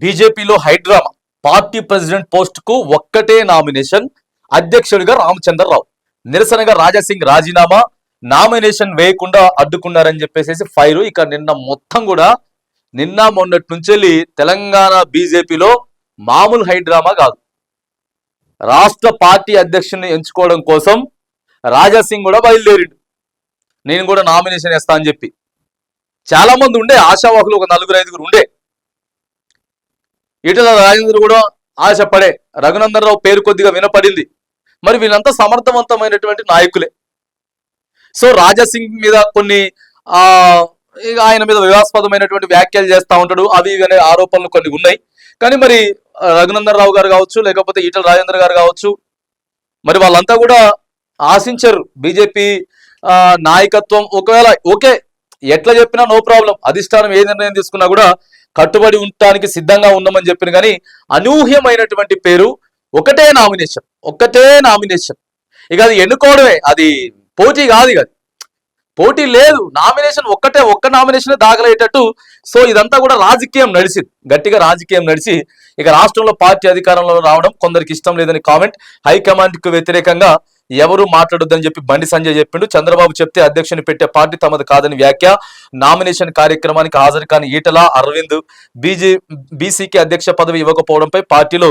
బీజేపీలో high drama party president పోస్ట్కు ఒక్కటే nomination అధ్యక్షుడిగా రామచంద్రరావు. నిరసనగా రాజాసింగ్ రాజీనామా నామినేషన్ వేయకుండా అడ్డుకున్నారని చెప్పేసి ఫైర్. ఇక నిన్న మొత్తం కూడా నిన్న మొన్నటి నుంచి తెలంగాణ బీజేపీలో మామూలు హైడ్రామా కాదు. రాష్ట్ర పార్టీ అధ్యక్షుని ఎంచుకోవడం కోసం రాజాసింగ్ కూడా బయలుదేరిండు. నేను కూడా నామినేషన్ వేస్తా అని చెప్పి. చాలా మంది ఉండే ఆశావాహులు ఒక నలుగురు ఐదుగురు ఉండే. ఈటల రాజేంద్ర కూడా ఆశపడే రఘునందన్ రావు పేరు కొద్దిగా వినపడింది. మరి వీళ్ళంతా సమర్థవంతమైనటువంటి నాయకులే. సో రాజాసింగ్ మీద కొన్ని ఆ ఇక ఆయన మీద వివాస్పదమైనటువంటి వ్యాఖ్యలు చేస్తూ ఉంటాడు. అవి ఇవి అనే ఆరోపణలు కొన్ని ఉన్నాయి. కానీ మరి రఘునందన్ రావు గారు కావచ్చు లేకపోతే ఈటల రాజేంద్ర గారు కావచ్చు మరి వాళ్ళంతా కూడా ఆశించరు. బీజేపీ నాయకత్వం ఒకవేళ ఓకే ఎట్లా చెప్పినా నో ప్రాబ్లం. అధిష్టానం ఏ నిర్ణయం తీసుకున్నా కూడా కట్టుబడి ఉండటానికి సిద్ధంగా ఉన్నామని చెప్పిన కానీ అనూహ్యమైనటువంటి పేరు ఒకటే నామినేషన్ ఒకటే నామినేషన్. ఇక అది ఎన్నుకోవడమే అది పోటీ కాదు ఇక పోటీ లేదు నామినేషన్ ఒక్కటే ఒక్క నామినేషన్ దాఖలయ్యేటట్టు సో ఇదంతా కూడా రాజకీయం నడిచింది గట్టిగా రాజకీయం నడిచి ఇక రాష్ట్రంలో పార్టీ అధికారంలో రావడం కొందరికి ఇష్టం లేదని కామెంట్ హైకమాండ్కు వ్యతిరేకంగా ఎవరు మాట్లాడొద్దని చెప్పి బండి సంజయ్ చెప్పిండు. చంద్రబాబు చెప్తే అధ్యక్షుని పెట్టే పార్టీ తమది కాదని వ్యాఖ్య. నామినేషన్ కార్యక్రమానికి హాజరు కాని ఈటల అరవింద్ బీజే బీసీకి అధ్యక్ష పదవి ఇవ్వకపోవడంపై పార్టీలో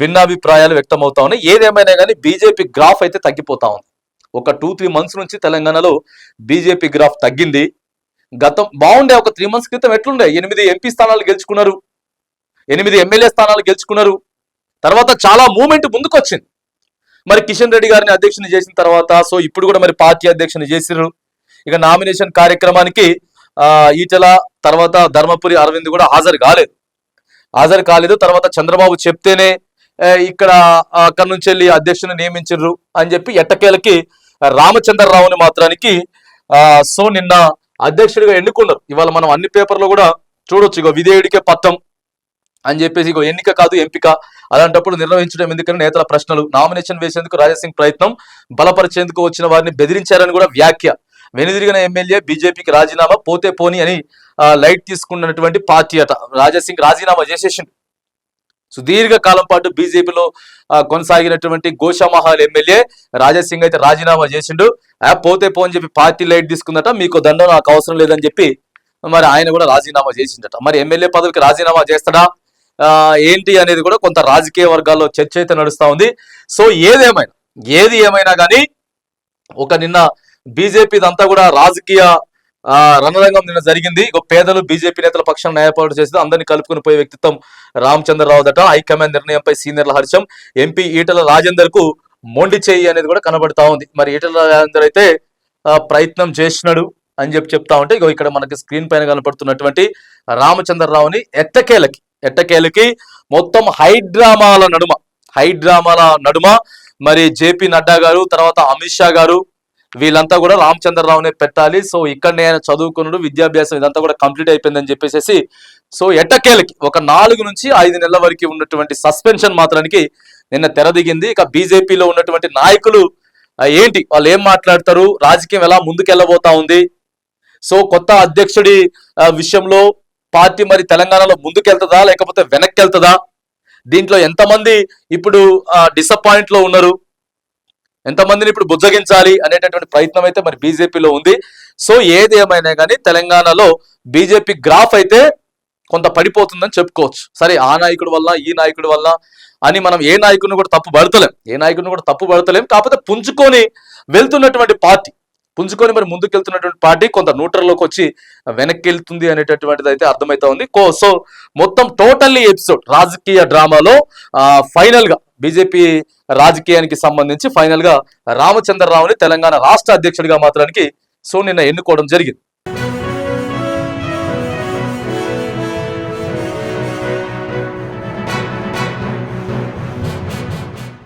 భిన్నాభిప్రాయాలు వ్యక్తమవుతా ఉన్నాయి. ఏదేమైనా కానీ బీజేపీ గ్రాఫ్ అయితే తగ్గిపోతా ఉంది. ఒక టూ త్రీ మంత్స్ నుంచి తెలంగాణలో బీజేపీ గ్రాఫ్ తగ్గింది. గతం బాగుండే ఒక త్రీ మంత్స్ క్రితం ఎట్లుండే? ఎనిమిది ఎంపీ స్థానాలు గెలుచుకున్నారు. ఎనిమిది ఎమ్మెల్యే స్థానాలు గెలుచుకున్నారు. తర్వాత చాలా మూమెంట్ ముందుకు వచ్చింది మరి కిషన్ రెడ్డి గారిని అధ్యక్షుని చేసిన తర్వాత సో ఇప్పుడు కూడా మరి పార్టీ అధ్యక్షుని చేసిర్రు. ఇక నామినేషన్ కార్యక్రమానికి ఆ ఈటల తర్వాత ధర్మపురి అరవింద్ కూడా హాజరు కాలేదు. హాజరు కాలేదు. తర్వాత చంద్రబాబు చెప్తేనే ఇక్కడ అక్కడి నుంచి వెళ్ళి అధ్యక్షుని నియమించరు అని చెప్పి ఎట్టకేలకి రామచంద్రరావుని మాత్రానికి ఆ, సో నిన్న అధ్యక్షుడిగా ఎన్నుకున్నారు. ఇవాళ మనం అన్ని పేపర్లో కూడా చూడొచ్చు. ఇక విధేయుడికే పత్రం అని చెప్పేసి ఇగో ఎన్నిక కాదు ఎంపిక. అలాంటప్పుడు నిర్వహించడం ఎందుకని నేతల ప్రశ్నలు. నామినేషన్ వేసేందుకు రాజాసింగ్ ప్రయత్నం బలపరిచేందుకు వచ్చిన వారిని బెదిరించారని కూడా వ్యాఖ్య. వెనుదిరిగిన ఎమ్మెల్యే బీజేపీకి రాజీనామా పోతే పోని అని లైట్ తీసుకున్నటువంటి పార్టీ అట. రాజాసింగ్ రాజీనామా చేసేసిండు. సుదీర్ఘ కాలం పాటు బీజేపీలో కొనసాగినటువంటి గోషామహల్ ఎమ్మెల్యే రాజాసింగ్ అయితే రాజీనామా చేసిండు. ఆ, పోతే పో అని చెప్పి పార్టీ లైట్ తీసుకుందట. మీకు దండం నాకు అవసరం లేదని చెప్పి మరి ఆయన కూడా రాజీనామా చేసిందట. మరి ఎమ్మెల్యే పదవికి రాజీనామా చేస్తాడా? ఏంటి అనేది కూడా కొంత రాజకీయ వర్గాల్లో చర్చ అయితే నడుస్తూ ఉంది. సో ఏదేమైనా ఏది ఏమైనా కానీ ఒక నిన్న బీజేపీ అంతా కూడా రాజకీయ రణరంగం నిన్న జరిగింది. ఇక పేదలు బీజేపీ నేతల పక్షం న్యాయపాటు చేసి అందరినీ కలుపుకుని పోయే వ్యక్తిత్వం రామచంద్రరావు దట హైకమాండ్ నిర్ణయంపై సీనియర్ల హర్షం. ఎంపీ ఈటల రాజేందర్కు మొండి చేయి అనేది కూడా కనబడతా ఉంది. మరి ఈటల రాజేందర్ అయితే ప్రయత్నం చేసినాడు అని చెప్పి చెప్తా ఉంటే ఇగో ఇక్కడ మనకి స్క్రీన్ పైన కనపడుతున్నటువంటి రామచంద్రరావుని ఎట్టకేలకి ఎట్టకేలకి మొత్తం హైడ్రామాల నడుమ హైడ్రామాల నడుమ. మరి జేపీ నడ్డా గారు తర్వాత అమిత్ షా గారు వీళ్ళంతా కూడా రామచంద్రరావునే పెట్టాలి. సో ఇక్కడనే ఆయన చదువుకున్నాడు విద్యాభ్యాసం ఇదంతా కూడా కంప్లీట్ అయిపోయిందని చెప్పేసి సో ఎట్టకేలకి ఒక నాలుగు నుంచి ఐదు నెలల వరకు ఉన్నటువంటి సస్పెన్షన్ మాత్రానికి నిన్న తెరదిగింది. ఇక బీజేపీలో ఉన్నటువంటి నాయకులు ఏంటి వాళ్ళు ఏం మాట్లాడతారు? రాజకీయం ఎలా ముందుకెళ్ళబోతా ఉంది? సో కొత్త అధ్యక్షుడి విషయంలో పార్టీ మరి తెలంగాణలో ముందుకెళ్తుందా లేకపోతే వెనక్కి వెళ్తుందా దీంట్లో ఎంతమంది ఇప్పుడు డిసప్పాయింట్లో ఉన్నారు? ఎంతమందిని ఇప్పుడు బుజ్జగించాలి అనేటటువంటి ప్రయత్నం అయితే మరి బీజేపీలో ఉంది. సో ఏది ఏమైనా కానీ తెలంగాణలో బీజేపీ గ్రాఫ్ అయితే కొంత పడిపోతుందని చెప్పుకోవచ్చు. సరే ఆ నాయకుడి వల్ల ఈ నాయకుడి వల్ల అని మనం ఏ నాయకుడిని కూడా తప్పు పడతలేం. ఏ నాయకుడిని కూడా తప్పు పడతలేం. కాకపోతే పుంజుకొని వెళ్తున్నటువంటి పార్టీ పుంజుకొని మరి ముందుకెళ్తున్నటువంటి పార్టీ కొంత న్యూట్రల్లోకి వచ్చి వెనక్కి వెళ్తుంది అనేటటువంటిది అయితే అర్థమవుతా ఉంది. కో సో మొత్తం టోటల్లీ ఎపిసోడ్ రాజకీయ డ్రామాలో ఫైనల్గా బీజేపీ రాజకీయానికి సంబంధించి ఫైనల్గా రామచంద్రరావుని తెలంగాణ రాష్ట్ర అధ్యక్షుడిగా మాత్రానికి సో నిన్న ఎన్నుకోవడం జరిగింది.